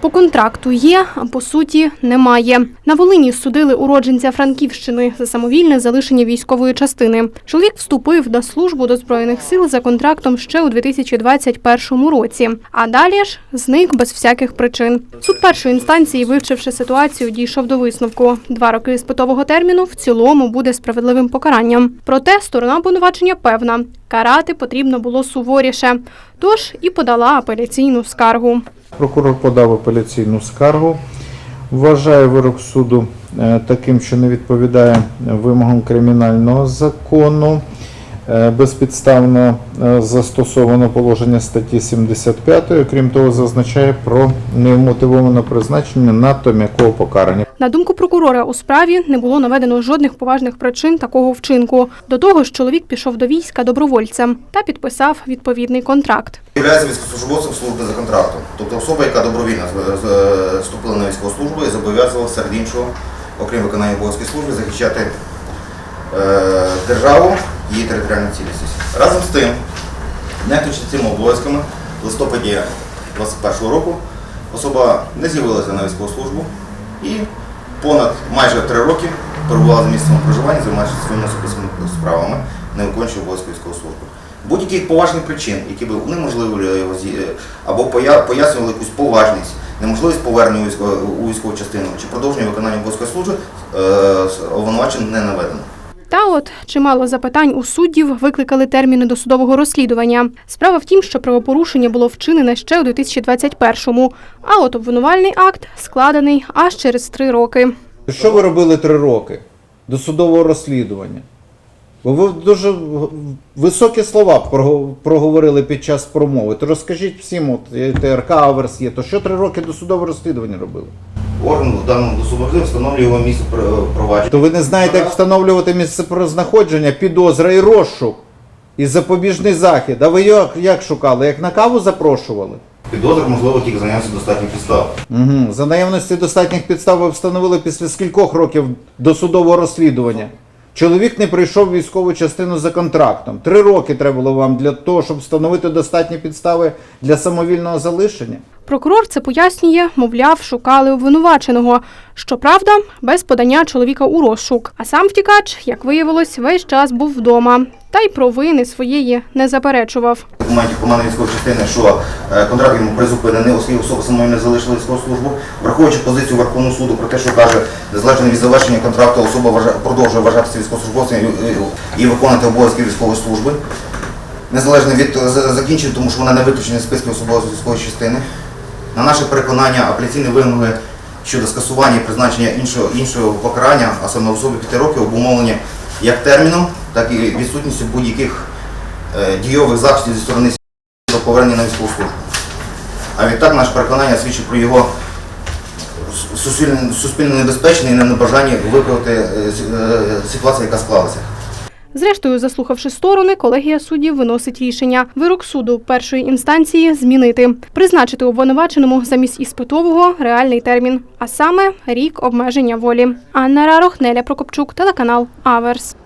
По контракту є, а по суті немає. На Волині судили уродженця Франківщини за самовільне залишення військової частини. Чоловік вступив до службу до збройних сил за контрактом ще у 2021 році. А далі ж зник без всяких причин. Суд першої інстанції, вивчивши ситуацію, дійшов до висновку: два роки іспитового терміну в цілому буде справедливим покаранням. Проте сторона обвинувачення певна, карати потрібно було суворіше. Тож і подала апеляційну скаргу. Прокурор подав апеляційну скаргу. Вважає вирок суду е, таким, що не відповідає вимогам кримінального закону. Е, Безпідставно е, застосовано положення статті 75, крім того, зазначає про невмотивоване призначення надто м'якого покарання. На думку прокурора, у справі не було наведено жодних поважних причин такого вчинку. До того ж, чоловік пішов до війська добровольцем та підписав відповідний контракт. Являється військовослужбовцем служби за контрактом, тобто особа, яка добровільно з- вступила на військову службу і зобов'язувала серед іншого, окрім виконання обов'язків служби, захищати е, державу, її територіальну цілісність. Разом з тим, нехтуючи цими обов'язками, в листопаді 2021 року особа не з'явилася на військову службу і понад майже три роки перебувала за місцем проживання, займаючись своїми особистими справами, не виконуючи обов'язки військової служби. Будь-яких поважних причин, які б унеможливили його зі- або пояснювали якусь поважність, неможливість повернення у військову, частину чи продовження виконання обов'язкової служби, е, обвинувачень не наведено. От чимало запитань у суддів викликали терміни досудового розслідування. Справа в тім, що правопорушення було вчинене ще у 2021-му, а от обвинувальний акт складений аж через три роки. Що ви робили три роки до судового розслідування? Бо ви дуже високі слова проговорили під час промови. То розкажіть всім, от ТРК Аверс є, то що три роки до судового розслідування робили? Орган в даному досудовому встановлює його місце провадження. То ви не знаєте, як встановлювати місце знаходження, підозра і розшук, і запобіжний захід. А ви його як шукали? Як на каву запрошували? Підозр можливо тільки за наявності достатніх підстав. Угу. За наявності достатніх підстав ви встановили після скількох років досудового розслідування. Чоловік не прийшов в військову частину за контрактом. Три роки треба було вам для того, щоб встановити достатні підстави для самовільного залишення. Прокурор це пояснює, мовляв, шукали обвинуваченого. Щоправда, без подання чоловіка у розшук. А сам втікач, як виявилось, весь час був вдома. Та й провини своєї не заперечував. документів команди військової частини, що е, контракт йому призупинений, оскільки особа самою не залишила військову службу, враховуючи позицію Верховного суду про те, що каже, незалежно від завершення контракту, особа продовжує вважатися військовослужбовцем і, виконувати обов'язки військової служби, незалежно від закінчення, тому що вона не виключена з списків особової військової частини. На наше переконання, апеляційні вимоги щодо скасування і призначення іншого, іншого покарання, а саме в особі 5 років, обумовлені як терміном, так і відсутністю будь-яких е, дійових заходів зі сторони до повернення на військову службу. А відтак наше переконання свідчить про його суспільно, небезпечне і небажання виправити е, е, ситуацію, яка склалася. Зрештою, заслухавши сторони, колегія суддів виносить рішення. Вирок суду першої інстанції змінити, призначити обвинуваченому замість іспитового реальний термін, а саме рік обмеження волі. Анна Рарох, Неля Прокопчук, телеканал Аверс.